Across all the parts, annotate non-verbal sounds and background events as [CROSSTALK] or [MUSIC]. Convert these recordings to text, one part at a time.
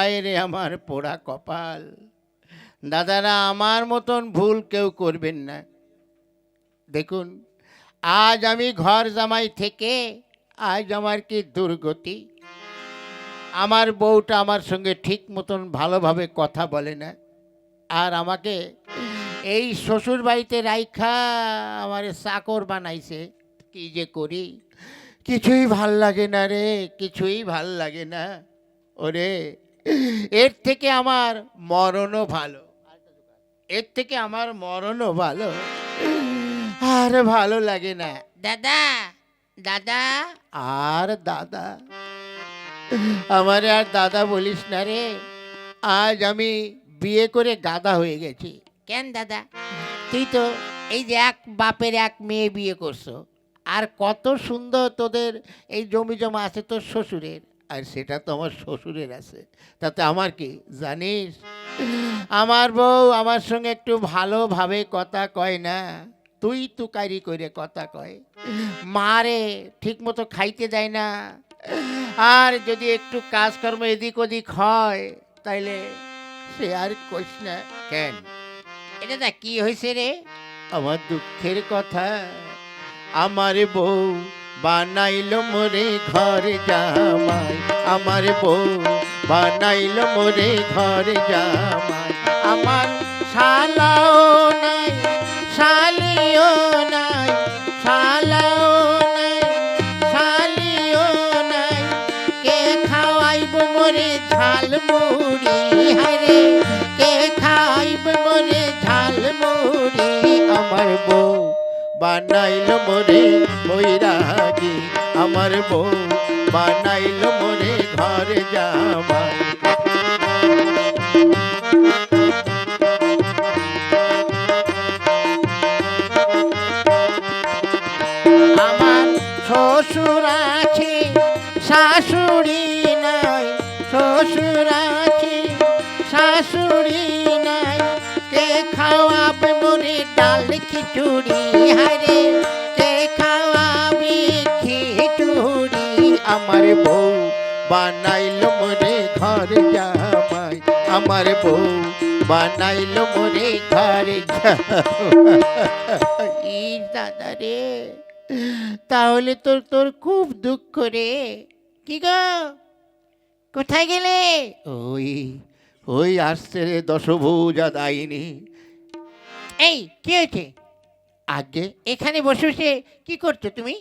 হায় রে আমার পোড়া কপাল। দাদারা, আমার মতন ভুল কেউ করবেন না। দেখুন, আজ আমি ঘর জামাই থেকে, আজ আমার কি দুর্গতি? আমার বউটা আমার সঙ্গে ঠিক মতন ভালোভাবে কথা বলে না। আর আমাকে এই শ্বশুর বাড়িতে রাইখা আমার চাকর বানাইছে। কি যে করি? কিছুই ভালো লাগে না রে, কিছুই ভালো লাগে না। ওরে এর থেকে আমার মরণও ভালো। এর থেকে আমার মরণও ভালো। আর ভালো লাগে না। দাদা দাদা। আর দাদা। আমার আর দাদা বলিস না রে। আজ আমি বিয়ে করে গাদা হয়ে গেছি। কেন দাদা? তুই তো এই যে এক বাপের এক মেয়ে বিয়ে করছ। আর কত সুন্দর তোদের এই জমি জমা আছে তোর শ্বশুরের। আর সেটা তো আমার শ্বশুরের আছে। তাতে আমার কি? জানিস? আমার বউ আমার সঙ্গে একটু ভালোভাবে কথা কয় না। তুই তুকারি করে কথা কয়। মারে ঠিক মতো খাইতে দেয় না। আর যদি একটু কাজকর্ম এদিক ওদিক হয় তাইলে সে আর কইস না। কেন? এটা দা কি হয়েছে রে? আমার দুঃখের কথা। আমার বউ বানাইল মোরে ঘর জামাই। আমার বউ বানাইল মোরে ঘর জামাই। আমার শালাও নাই, শালিও নাই, শালাও নাই, শালিও নাই। কে খাওয়াইব মোরে ঝাল মুড়ি? হারে কে খাওয়াইব মোরে ঝাল মুড়ি? আমার বউ বানাইল মোরে বৈরাগী আমার বউ বানাইল মোরে ঘর জামাই আমার শ্বশুর আছে, শাশুড়ি নাই, শ্বশুর আছে, শাশুড়ি ডাল খিচুড়ি হারে কে খাওয়াবে খিচুড়ি, আমার বউ বানাইল ঘর জামাই, আমার বউ বানাইল ঘর দাদা রে, তাহলে তোর তোর খুব দুঃখ রে। কি গো? কোথায় গেলে? ওই ওই আসছে রে দশভুজা দাইনি এই কি হয়েছে? আগে এখানে বসে বসে কি করছ তুমি?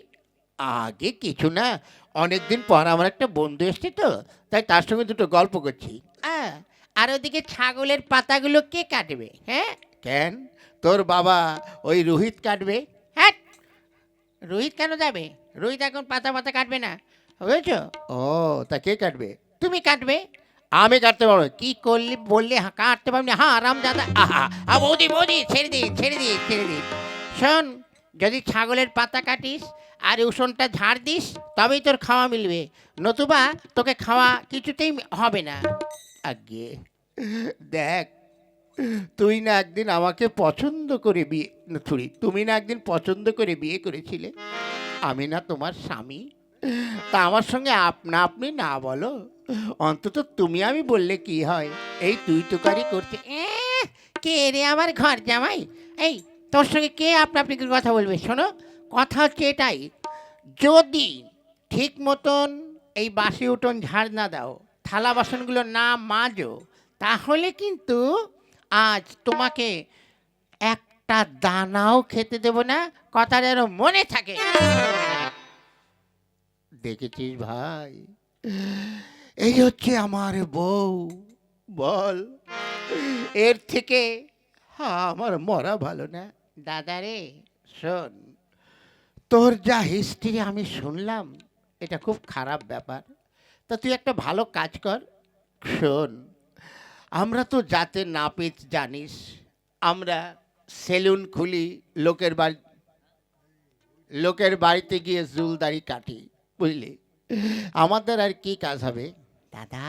আগে কিছু না। অনেকদিন পর আমার একটা বন্ধু এসছে তো তাই তার সঙ্গে দুটো গল্প করছি। আহ, আর ওদিকে ছাগলের পাতাগুলো কে কাটবে হ্যাঁ? কেন? তোর বাবা ওই রোহিত কাটবে? হ্যাঁ। রোহিত কেন যাবে? রোহিত এখন পাতা পাতা কাটবে না। বুঝেছ? ও তা কে কাটবে? তুমি কাটবে? আমি কাটতে পারব কি করলি বললে? হা- কাটতে পারবি হ্যাঁ আরাম দাদা আহা বৌদি বৌদি, ছেড়ে দিন ছেড়ে দিন ছেড়ে দিন শোন, যদি ছাগলের পাতা কাটিস আর উষণটা ঝাড় দিস, তবেই তোর খাওয়া মিলবে। নতুবা তোকে খাওয়া কিছুতেই হবে না। আগে দেখ, তুই না একদিন আমাকে পছন্দ করে বিয়ে ছুরি তুমি না একদিন পছন্দ করে বিয়ে করেছিলে। আমি না তোমার স্বামী। তা আমার সঙ্গে আপনা আপনি না বলো। অন্তত তুমি আমি বললে কি হয়? এই তুই তুকারি করছে এ্যাঁ, কে রে আমার ঘর জামাই? এই তোর সঙ্গে কে আপনা আপনি করে কথা বলবে? শোনো কথা হচ্ছে এটাই। যদি ঠিক মতন এই বাসি উঠোন ঝাড় না দাও থালা বাসনগুলো না মাজো তাহলে কিন্তু আজ তোমাকে একটা দানাও খেতে দেব না কথা যেন মনে থাকে। [LAUGHS] দেখেছিস ভাই? এই হচ্ছে আমার বউ বল। এর থেকে হ্যাঁ আমার মরা ভালো না। দাদা রে শোন। তোর যা হিস্ট্রি আমি শুনলাম এটা খুব খারাপ ব্যাপার। তা তুই একটা ভালো কাজ কর শোন। আমরা তো যাতে নাপিত জানিস আমরা সেলুন খুলি লোকের বাড়ি লোকের বাড়িতে গিয়ে জুলদারি কাটি বুঝলি? আমাদের আর কি কাজ হবে? দাদা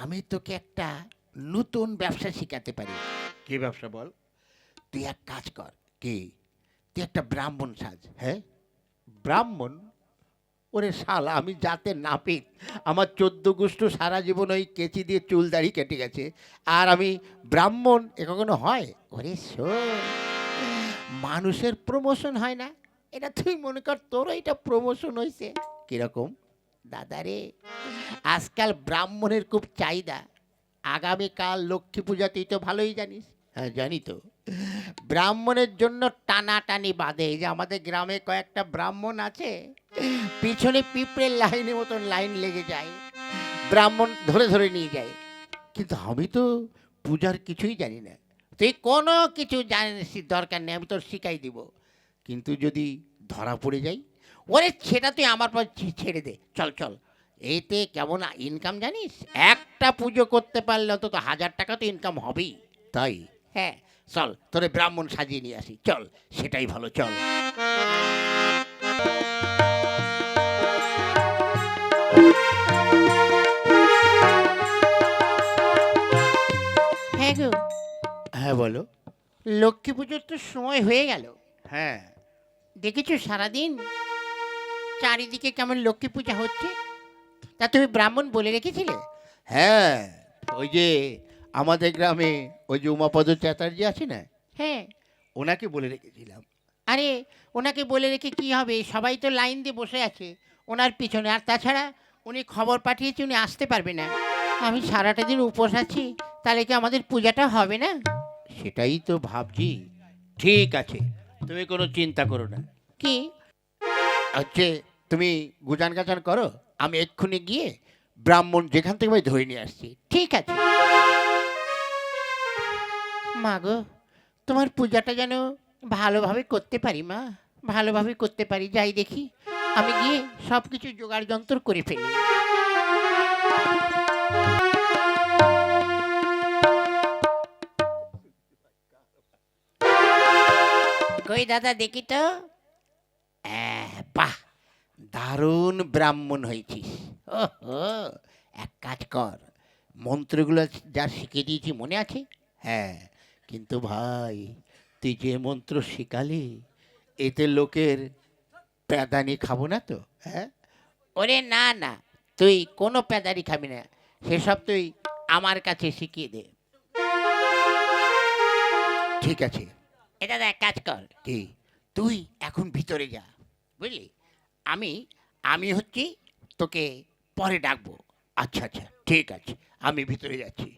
আমি তোকে একটা নতুন ব্যবসা শিখাতে পারি। কি ব্যবসা বল? তুই এক কাজ কর কি? তুই একটা ব্রাহ্মণ সাজ হ্যাঁ? ব্রাহ্মণ? ওরে শালা আমি যাতে নাপিত। আমার চোদ্দ গুষ্ঠ সারা জীবন ওই কেচি দিয়ে চুল দাড়ি কেটে গেছে। আর আমি ব্রাহ্মণ এ কখনো হয়? ওরে মানুষের প্রমোশন হয় না? এটা তুই মনে কর তোর এটা প্রমোশন হয়েছে কীরকম? দাদারে আজকাল ব্রাহ্মণের খুব চাহিদা। আগামীকাল লক্ষ্মী পূজা তুই তো ভালোই জানিস। হ্যাঁ জানি তো। ব্রাহ্মণের জন্য টানাটানি বাঁধে। এই যে আমাদের গ্রামে কয়েকটা ব্রাহ্মণ আছে পিছনে পিঁপড়ের লাইনের মতন লাইন লেগে যায়। ব্রাহ্মণ ধরে ধরে নিয়ে যায়। কিন্তু আমি তো পূজার কিছুই জানি না। তুই কোনো কিছু জানিস দরকার নেই আমি তোর শিখাই দিব। কিন্তু যদি ধরা পড়ে যাই ওরে সেটা তুই আমার পর ছেড়ে দে। চল চল। এতে কেমন ইনকাম জানিস? একটা পুজো করতে পারলে অন্তত হাজার টাকা তো ইনকাম হবেই। তাই? হ্যাঁ চল তোরে ব্রাহ্মণ সাজিয়ে নিয়ে আসি। চল সেটাই ভালো চল। হ্যাঁ গো। হ্যাঁ বলো। লক্ষ্মী পুজোর তো সময় হয়ে গেল। হ্যাঁ। দেখেছ সারাদিন? চারিদিকে কেমন লক্ষ্মী পূজা হচ্ছে? তা তুমি ব্রাহ্মণ বলে রেখেছিলে? হ্যাঁ ওই যে আমাদের গ্রামে ওই যে উমাপদ চ্যাটার্জি আছে না হ্যাঁ। ওনাকে বলে রেখেছিলাম। আরে ওনাকে বলে রেখে কি হবে? সবাই তো লাইন দিয়ে বসে আছে ওনার পিছনে। আর তাছাড়া উনি খবর পাঠিয়েছে উনি আসতে পারবে না। আমি সারাটা দিন উপোস আছি তাহলে কি আমাদের পূজাটা হবে না? সেটাই তো ভাবছি। ঠিক আছে তুমি কোনো চিন্তা করো না। কি? হচ্ছে তুমি গুজান গাজান করো? আমি এক্ষুনি গিয়ে ব্রাহ্মণ যেখান থেকে আমি ধরে নিয়ে আসছি। ঠিক আছে। মা গো, তোমার পূজাটা যেন ভালোভাবে করতে পারি মা, ভালোভাবে করতে পারি, যাই দেখি। আমি গিয়ে সব কিছু জোগাড় যন্ত্র করে ফেলি। কই দাদা, দেখি তো। বাহ! দারুণ ব্রাহ্মণ হয়েছিস। ওহো এক কাজ কর মন্ত্রগুলো যা শিখিয়ে দিয়েছি মনে আছে? হ্যাঁ। কিন্তু ভাই তুই যে মন্ত্র শিখালি এতে লোকের প্যাদানি খাব না তো হ্যাঁ? ওরে না না তুই কোনো প্যাদানি খাবি না সেসব তুই আমার কাছে শিখিয়ে দে। ঠিক আছে। এটা দেখ কাজ কর। কি? তুই এখন ভিতরে যা। বুঝলি? আমি আমি হচ্ছি তোকে পরে ডাকবো। আচ্ছা আচ্ছা ঠিক আছে, আমি ভিতরে যাচ্ছি।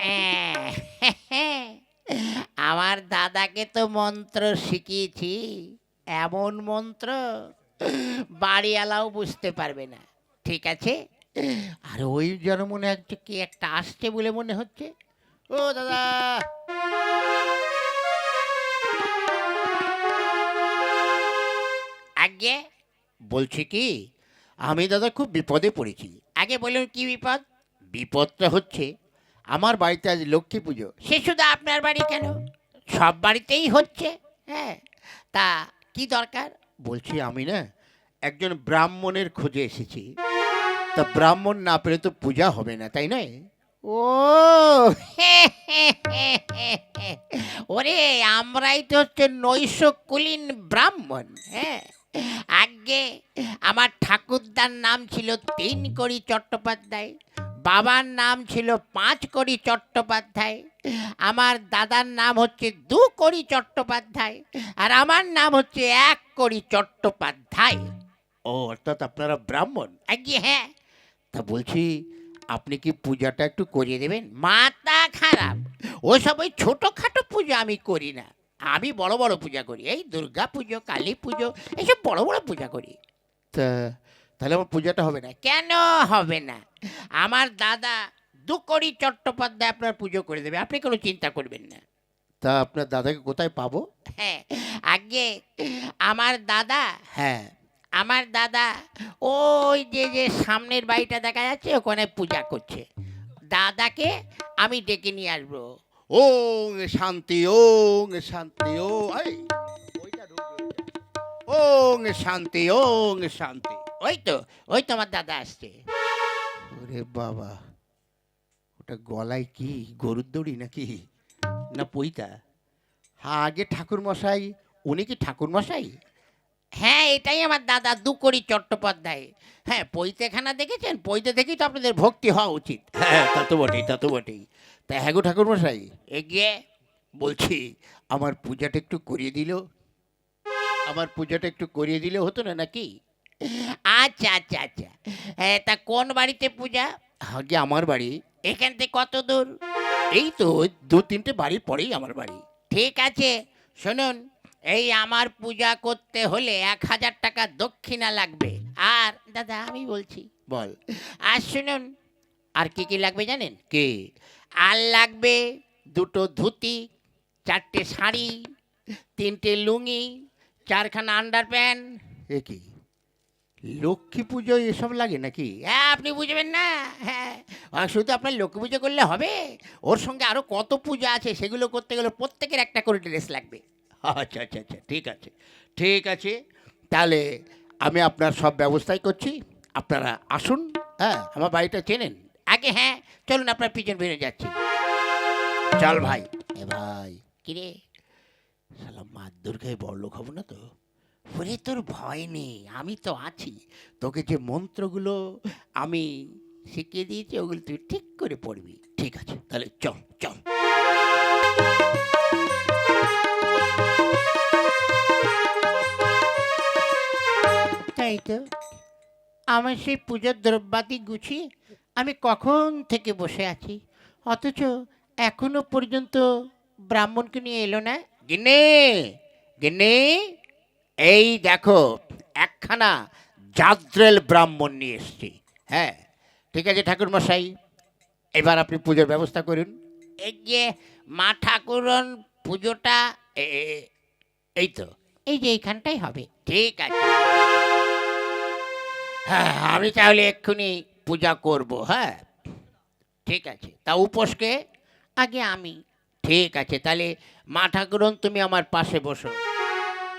[LAUGHS] আমার দাদাকে তো মন্ত্র শিখিয়েছি, এমন মন্ত্র বাড়িওয়ালাও বুঝতে পারবে না, ঠিক আছে? আর ওই যেন মনে হচ্ছে কি একটা আসছে বলে মনে হচ্ছে? ও দাদা আগে বলছি কি আমি দাদা খুব বিপদে পড়েছি। আগে বলুন কি বিপদ? বিপদটা হচ্ছে আমার বাড়িতে আজ লক্ষ্মী পুজো। সে শুধু আপনার বাড়ি কেন? সব বাড়িতেই হচ্ছে। হ্যাঁ তা কি দরকার? বলছি আমি না একজন ব্রাহ্মণের খোঁজে এসেছি। তা ব্রাহ্মণ না পেলে তো পূজা হবে না তাই নয়? ও ওরে আমরাই তো হচ্ছে নৈশকুলীন ব্রাহ্মণ হ্যাঁ? আগে আমার ঠাকুরদার নাম ছিল তিন কড়ি চট্টোপাধ্যায় বাবার নাম ছিল পাঁচ কড়ি চট্টোপাধ্যায় আমার দাদার নাম হচ্ছে দু কড়ি চট্টোপাধ্যায় আর আমার নাম হচ্ছে এক কড়ি চট্টোপাধ্যায়। ও অর্থাৎ আপনারা ব্রাহ্মণ? আজ্ঞে হ্যাঁ। তা বলছি আপনি কি পূজাটা একটু করিয়ে দেবেন? মাথা খারাপ। ওসব ওই ছোটোখাটো পুজো আমি করি না। আমি বড় বড় পূজা করি। এই দুর্গা পুজো কালী পুজো এইসব বড় বড় পূজা করি। তা তাহলে আমার পূজাটা হবে না? কেন হবে না? আমার দাদা দু কোটি চট্টোপাধ্যায় আপনার পুজো করে দেবে। আপনি কোনো চিন্তা করবেন না। তা আপনার দাদাকে কোথায় পাবো? হ্যাঁ আগে আমার দাদা হ্যাঁ। আমার দাদা ওই যে যে সামনের বাড়িটা দেখা যাচ্ছে ওখানে পূজা করছে। দাদাকে আমি ডেকে নিয়ে আসব। ওং শান্তি ওং শান্তি ও। ওং শান্তি ওং শান্তি। ওই তো ওই তো আমার দাদা আসছে। ওরে বাবা ওটা গলায় কি গরুর দড়ি নাকি? না পইতা। হ্যাঁ আগে ঠাকুর মশাই উনি কি ঠাকুর মশাই হ্যাঁ এটাই আমার দাদা দুকড়ি চট্টোপাধ্যায়। হ্যাঁ পৈতেখানা দেখেছেন? পৈতে দেখেই তো আপনাদের ভক্তি হওয়া উচিত। হ্যাঁ তা তো বটেই তা তো বটেই। তা হ্যাঁ গো ঠাকুর মশাই এগিয়ে। বলছি আমার পূজাটা একটু করিয়ে দিল আমার পূজাটা একটু করিয়ে দিলে হতো না নাকি? আচ্ছা আচ্ছা আচ্ছা। হ্যাঁ তা কোন বাড়িতে পূজা? আগে আমার বাড়ি। এখান থেকে কত দূর? এই তো দু তিনটে বাড়ির পরেই আমার বাড়ি। ঠিক আছে শুনুন। এই আমার পূজা করতে হলে এক হাজার টাকা দক্ষিণা লাগবে। আর দাদা আমি বলছি বল। আর শুনুন আর কি কি লাগবে জানেন? কি? আর লাগবে দুটো ধুতি চারটে শাড়ি তিনটে লুঙ্গি চারখানা আন্ডার প্যান্ট। এ কি? লক্ষ্মী পুজো এসব লাগে নাকি? হ্যাঁ আপনি বুঝবেন না। হ্যাঁ শুধু আপনার লক্ষ্মী পুজো করলে হবে। ওর সঙ্গে আরও কত পূজা আছে সেগুলো করতে গেলে প্রত্যেকের একটা করে ড্রেস লাগবে। আচ্ছা আচ্ছা আচ্ছা ঠিক আছে। ঠিক আছে, তাহলে আমি আপনার সব ব্যবস্থাই করছি। আপনারা আসুন হ্যাঁ আমার বাড়িটা চেনেন। আগে হ্যাঁ চলুন আপনার পিছন বেরিয়ে যাচ্ছি। চল ভাই। এ ভাই কিরে শালা মা দুর্গায় বড়লোক হব না তো? ওরে, তোর ভয় নেই, আমি তো আছি। তোকে যে মন্ত্রগুলো আমি শিখিয়ে দিয়েছি, ওগুলো তুই ঠিক করে পড়বি। ঠিক আছে, তাহলে চল চল। তাই তো আমার সেই পুজোর দ্রব্যাদি গুছিয়ে আমি কখন থেকে বসে আছি? অথচ এখনও পর্যন্ত ব্রাহ্মণকে নিয়ে এলো না? গিনে গিনে এই দেখো একখানা জাদ্রেল ব্রাহ্মণ নিয়ে এসছি। হ্যাঁ ঠিক আছে ঠাকুর মশাই এবার আপনি পুজোর ব্যবস্থা করুন। এই যে মা ঠাকুরন পুজোটা এই তো। এই যে এইখানটাই হবে। ঠিক আছে। হ্যাঁ আমি তাহলে এক্ষুনি পূজা করব হ্যাঁ? ঠিক আছে তা উপোসকে? আগে আমি। ঠিক আছে তাহলে মা ঠাকুরন তুমি আমার পাশে বসো।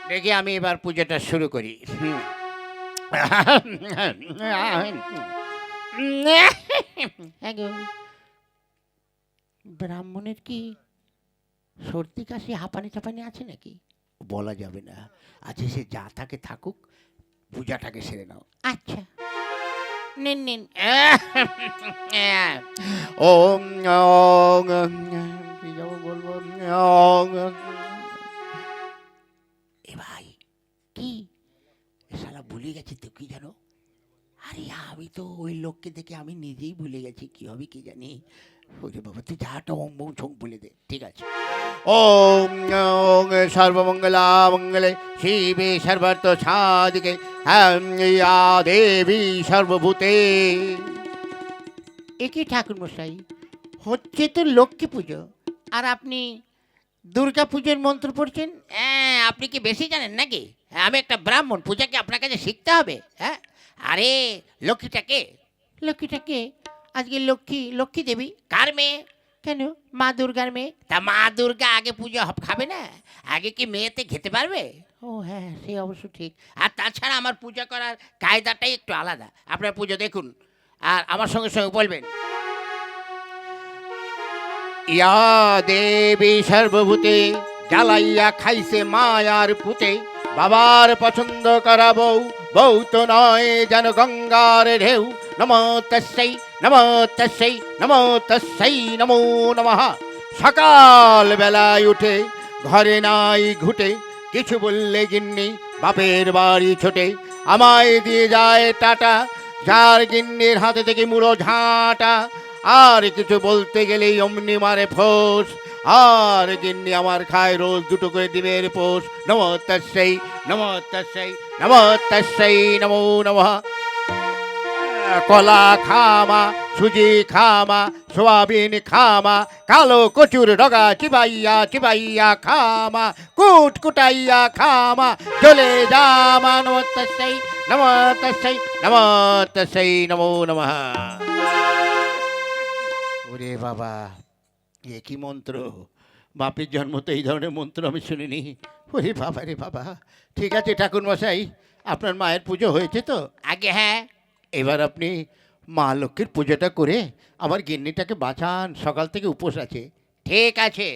দেখি আমি এবার পুজোটা শুরু করি। হ্যাঁ। ব্রাহ্মণের কি সর্দি কাশি হাঁপানি চাপানি আছে নাকি? বলা যাবে না। আচ্ছা সে যা থাকে থাকুক পূজাটাকে সেরে নাও। আচ্ছা। নিন নিন। [LAUGHS] ওং কি যাব বলব? এ ভাই কি? শালা ভুলে গেছি তো কি জানো? আরে আমি তো ওই লোককে দেখে আমি নিজেই ভুলে গেছি কি হবে কি জানি? ওরে বাবা তুই যাটা ওম বং ছং বলে দে ঠিক আছে? ওম ওং সর্বমঙ্গলা মঙ্গলে শিবে সর্বার্থ সাধিকে হ্যাঁ দেবী সর্বভূতে। একই ঠাকুর মশাই হচ্ছে তো লক্ষ্মী পুজো আর আপনি দুর্গা পুজোর মন্ত্র পড়ছেন? হ্যাঁ আপনি কি বেশি জানেন নাকি? হ্যাঁ, আমি একটা ব্রাহ্মণ পূজাকে আপনার কাছে শিখতে হবে হ্যাঁ? আরে লক্ষ্মীটাকে লক্ষ্মীটাকে আজকে লক্ষ্মী লক্ষ্মী দেবী কার মেয়ে? কেন? মা দুর্গার মেয়ে। তা মা দুর্গা আগে পুজো খাবে না? আগে কি মেয়েতে খেতে পারবে? ও হ্যাঁ সে অবশ্য ঠিক। আর তাছাড়া আমার পূজা করার কায়দাটাই একটু আলাদা। আপনার পুজো দেখুন। আর আমার সঙ্গে সঙ্গে বলবেন। ইয়া দেবী সর্বভূতে জ্বালাইয়া খাইছে মায়ার পুতে। বাবার পছন্দ করা বউ বউ তো নয় যেন গঙ্গার ঢেউ। নম তস্যৈ নম তস্যৈ নম তস্যৈ নমো নমঃ সকাল বেলায় উঠে ঘরে নাই ঘুটে কিছু বললে গিন্নি বাপের বাড়ি ছোটে আমায় দিয়ে যায় টাটা, যার গিন্নির হাতে থেকে মুড়ো ঝাঁটা। আর কিছু বলতে গেলেই অমনি মারে ফোস। আর গিন্নি আমার খায় রোজ দুটো করে ডিমের পোষ নম তস্যৈ নম তস্যৈ নম তস্যৈ নমো নমঃ। কলা খামা, সুজি খামা, সোয়াবিন খামা, কালো কচুর ডগা চিবাইয়া চিবাইয়া খামা, কুট কুটাইয়া খামা চলে যামা নম তস্যৈ নম তস্যৈ নম তস্যৈ নমো নমঃ। ওরে বাবা, এ কি মন্ত্র? বাপের জন্ম তো এই ধরনের মন্ত্র আমি শুনিনি। ওরে বাবা রে বাবা, ঠিক আছে ঠাকুর মশাই আপনার মায়ের পুজো হয়েছে তো? আগে হ্যাঁ এবার আপনি মা লক্ষ্মীর পুজোটা করে আমার গিন্নিটাকে বাঁচান সকাল থেকে উপোস আছে। ঠিক আছে।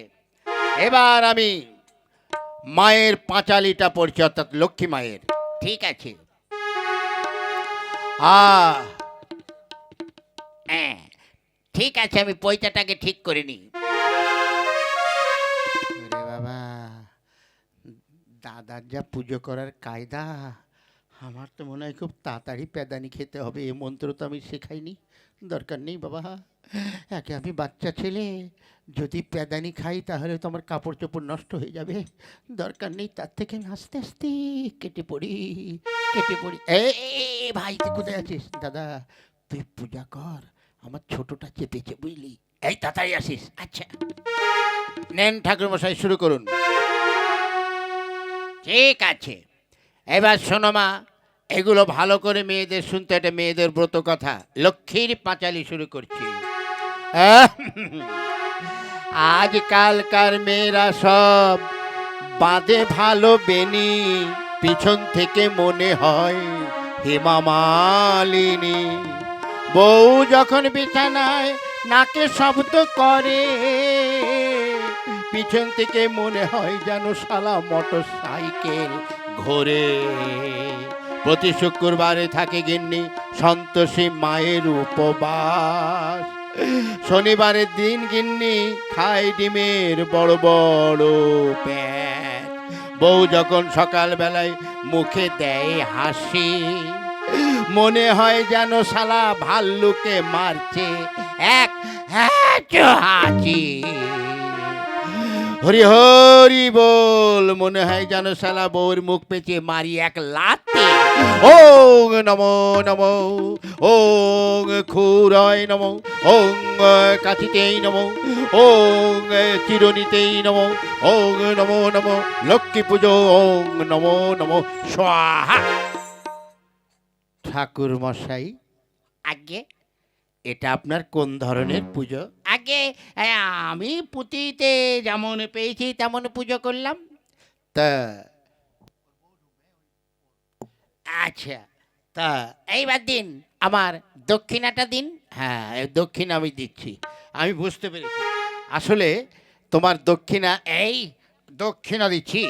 এবার আমি মায়ের পাঁচালিটা পড়ছি অর্থাৎ লক্ষ্মী মায়ের। ঠিক আছে। হ্যাঁ, ঠিক আছে আমি পয়সাটাকে ঠিক করে নিই। বাবা দাদার যা পুজো করার কায়দা। আমার তো মনে হয় খুব তাড়াতাড়ি প্যাদানি খেতে হবে, এ মন্ত্র তো আমি শেখাইনি, দরকার নেই বাবা। একে আমি বাচ্চা ছেলে, যদি প্যাদানি খাই তাহলে তো আমার কাপড় চোপড় নষ্ট হয়ে যাবে, দরকার নেই তার থেকে আমি আস্তে আস্তে কেটে পড়ি কেটে পড়ি। এ, ভাই, তুই কোথায় আছিস? দাদা, তুই পূজা কর, আমার ছোটটা চেপেছে বুঝলি। এই তাড়াতাড়ি আসিস আচ্ছা। নেন ঠাকুরমশাই, শুরু করুন। ঠিক আছে। এবার শোনো মা, এগুলো ভালো করে মেয়েদের শুনতে, এটা মেয়েদের ব্রত কথা। লক্ষ্মীর পাঁচালি শুরু করছি। আজকালকার মেয়েরা সব বাঁধে ভালো বেনি পিছন থেকে মনে হয় হেমা মালিনী। বউ যখন বিছানায় নাকে শব্দ করে, পিছন থেকে মনে হয় যেন শালা মোটর সাইকেল ঘোরে। প্রতি শুক্রবারে থাকে গিন্নি সন্তোষী মায়ের উপবাস। শনিবারের দিন গিন্নি খায় ডিমের বড় বড় প্যাচ। বউ যখন সকালবেলায় মুখে দেয় হাসি, মনে হয় যেন শালা ভাল্লুকে মারছে। এক হাঁচি হরি হরি বল, মনে হয় যেন শালা বউর মুখ পেঁচে মারি এক লাতে। ওং নমো নমো, ওং খুরয় নমো, ওং কাছিতেই নমো, ওং চিরনিতেই নমো, ওং নমো নমো, লক্ষ্মী পুজো, ওং নমো নমো, স্বাহা। ঠাকুর মশাই আগে এটা আপনার কোন ধরনের পুজো? আগে আমি পুঁতিতে যেমন পেয়েছি তেমন পুজো করলাম। তা আচ্ছা তা এইবার দিন আমার দক্ষিণাটা দিন। হ্যাঁ দক্ষিণা আমি দিচ্ছি। আমি বুঝতে পেরেছি। আসলে তোমার দক্ষিণা এই দক্ষিণা দিচ্ছি।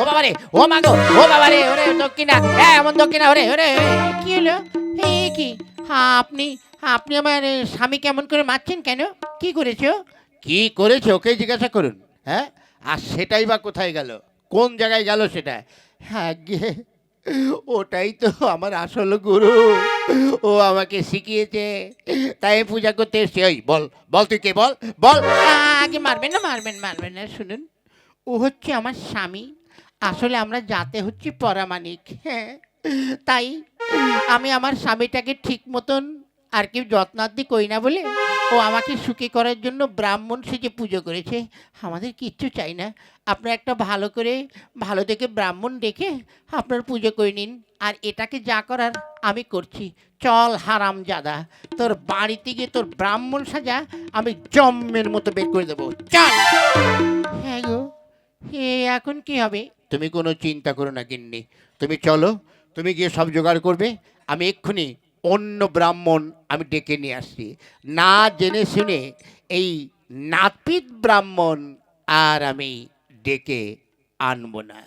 ও বাবা রে ও মা গো ও বাবা রে ওরে দক্ষিণা হ্যাঁ এমন দক্ষিণা ওরে ওরে কি হলো? কি? হ্যাঁ আপনি আপনি আমার স্বামী কেমন করে মারছেন কেন? কি করেছ? কি করেছ? ওকে জিজ্ঞাসা করুন হ্যাঁ? আর সেটাই বা কোথায় গেল? কোন জায়গায় গেল সেটা? হ্যাঁ গে ওটাই তো আমার আসল গুরু। ও আমাকে শিখিয়েছে। তাই পূজা করতে এসছি। ওই বল বল তুই কে? বল বল। আগে মারবেন না মারবেন মারবেন না শুনুন। ও হচ্ছে আমার স্বামী। আসলে আমরা যাতে হচ্ছি পরামানিক হ্যাঁ? তাই আমি আমার স্বামীটাকে ঠিক মতন আর কি যত্নার্দি করি না বলে ও আমাকে সুখী করার জন্য ব্রাহ্মণ সেজে পুজো করেছে। আমাদের কিচ্ছু চাই না। আপনার একটা ভালো করে, ভালো দেখে ব্রাহ্মণ ডেকে আপনার পুজো করে নিন। আর এটাকে যা করার আমি করছি। চল হারাম জাদা, তোর বাড়িতে গিয়ে তোর ব্রাহ্মণ সাজা আমি জম্মের মতো বের করে দেবো। চল! হ্যাঁ গো এ এখন কি হবে? তুমি কোনো চিন্তা করো না গিন্নি। তুমি চলো, তুমি গিয়ে সব জোগাড় করবে। আমি এক্ষুনি অন্য ব্রাহ্মণ আমি ডেকে নিয়ে আসছি। না জেনে শুনে এই নাপিত ব্রাহ্মণ আর আমি ডেকে আনব না।